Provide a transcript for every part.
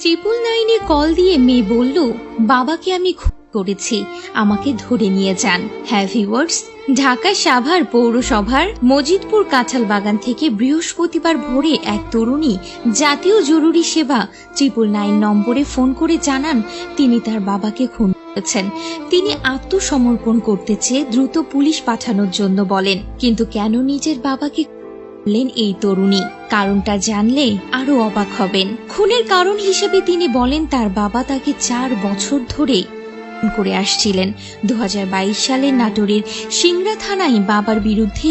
Triple নাইনে call দিয়ে মেয়ে বলল, বাবাকে আমি করেছি, আমাকে ধরে নিয়ে যান। হ্যাঁ ভিউয়ার্স, ঢাকা সাভার পৌরসভার মজিদপুর কাঁঠাল বাগান থেকে বৃহস্পতিবার ভোরে এক তরুণী জাতীয় জরুরি সেবা ট্রিপল নাইন নম্বরে ফোন করে জানান তিনি তার বাবাকে খুন করেছেন। তিনি আত্মসমর্পণ করতে চেয়ে দ্রুত পুলিশ পাঠানোর জন্য বলেন, কিন্তু কেন নিজের বাবাকে বললেন এই তরুণী। কারণটা জানলে আরও অবাক হবেন। খুনের কারণ হিসেবে তিনি বলেন, তার বাবা তাকে চার বছর ধরে করে আসছিলেন। দু হাজার বাইশ সালে নাটোরের সিংড়া থানায় বাবার বিরুদ্ধে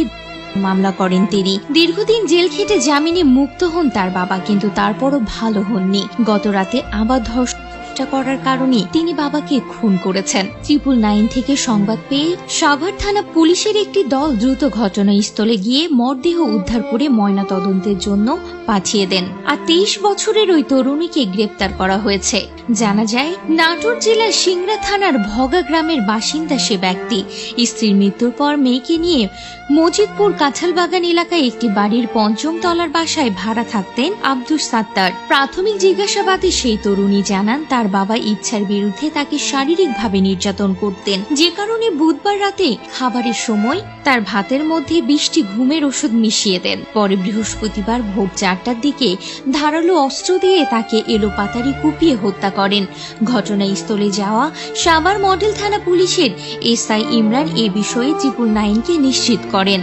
মামলা করেন তিনি। দীর্ঘদিন জেল খেটে জামিনে মুক্ত হন তার বাবা, কিন্তু তারপরও ভালো হননি। গত রাতে আবার ধর্ষণ চেষ্টা করার কারণে তিনি বাবাকে খুন করেছেন। ত্রিপুল নাইন থেকে সংবাদ পেয়ে সাভার থানা পুলিশের একটি দল দ্রুত ঘটনাস্থলে গিয়ে মরদেহ উদ্ধার করে ময়না তদন্তের জন্য পাঠিয়ে দেন। আর তেইশ বছরের ওই তরুণীকে গ্রেপ্তার করা হয়েছে। জানা যায়, নাটোর জেলার সিংড়া থানার ভগা গ্রামের বাসিন্দা সে ব্যক্তি। স্ত্রীর মৃত্যুর পর মেয়েকে নিয়ে মজিদপুর কাঁঠালবাগান এলাকায় একটি বাড়ির পঞ্চম তলার বাসায় ভাড়া থাকতেন আব্দুস সাত্তার। প্রাথমিক জিজ্ঞাসাবাদে সেই তরুণী জানান তার বাবা ইচ্ছার বিরুদ্ধে তাকে শারীরিকভাবে নির্যাতন করতেন। যে কারণে বুধবার রাতে খাবারের সময় তার ভাতের মধ্যে বৃষ্টি ঘুমের ওষুধ মিশিয়ে দেন। পরে বৃহস্পতিবার ভোর চারটার দিকে ধারালো অস্ত্র দিয়ে তাকে এলোপাতারি কুপিয়ে হত্যা করেন। ঘটনাস্থলে যাওয়া সাভার মডেল থানা পুলিশের এসআই ইমরান এ বিষয়ে ত্রিপুল নাইনকে নিশ্চিত করেন।